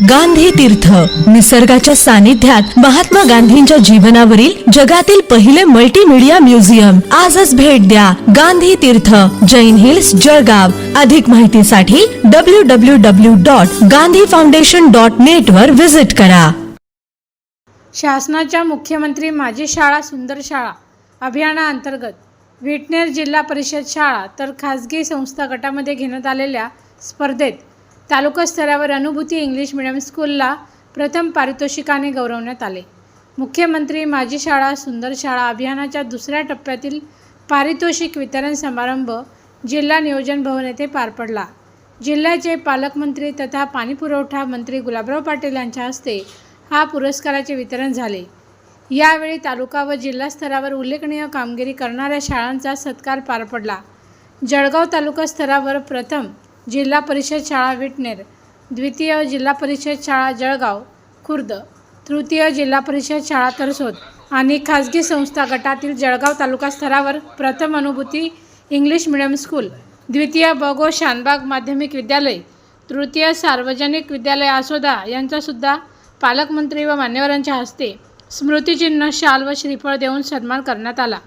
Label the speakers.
Speaker 1: गांधी तीर्थ. निसर्गाच्या सानिध्यात महात्मा गांधींच्या जीवनावरील जगातील पहिले मल्टीमीडिया म्युझियम आजच भेट द्या गांधी तीर्थ. जैन हिल्स जळगाव. अधिक माहितीसाठी W W W dot Gandhi foundation dot net वर व्हिजिट करा.
Speaker 2: शासनाच्या मुख्यमंत्री माझी शाळा सुंदर शाळा अभियानाअंतर्गत विटनेर जिल्हा परिषद शाळा तर खाजगी संस्था गटामध्ये घेण्यात आलेल्या स्पर्धेत तालुका स्तरावर अनुभूती इंग्लिश मिडियम स्कूलला प्रथम पारितोषिकाने गौरवण्यात आले. मुख्यमंत्री माझी शाळा सुंदर शाळा अभियानाच्या दुसऱ्या टप्प्यातील पारितोषिक वितरण समारंभ जिल्हा नियोजन भवन येथे पार पडला. जिल्ह्याचे पालकमंत्री तथा पाणीपुरवठा मंत्री गुलाबराव पाटील यांच्या हस्ते हा पुरस्काराचे वितरण झाले. यावेळी तालुका व जिल्हा स्तरावर उल्लेखनीय कामगिरी करणाऱ्या शाळांचा सत्कार पार पडला. जळगाव तालुका स्तरावर प्रथम जिल्हा परिषद शाळा विटनेर द्वितीय जिल्हा परिषद शाळा जळगाव खुर्द तृतीय जिल्हा परिषद शाळा तरसोद आणि खाजगी संस्था गटातील जळगाव तालुका स्तरावर प्रथम अनुभूती इंग्लिश मिडियम स्कूल द्वितीय बगो शानबाग माध्यमिक विद्यालय तृतीय सार्वजनिक विद्यालय आसोदा यांचासुद्धा पालकमंत्री व मान्यवरांच्या हस्ते स्मृतिचिन्ह शाल व श्रीफळ देऊन सन्मान करण्यात आला.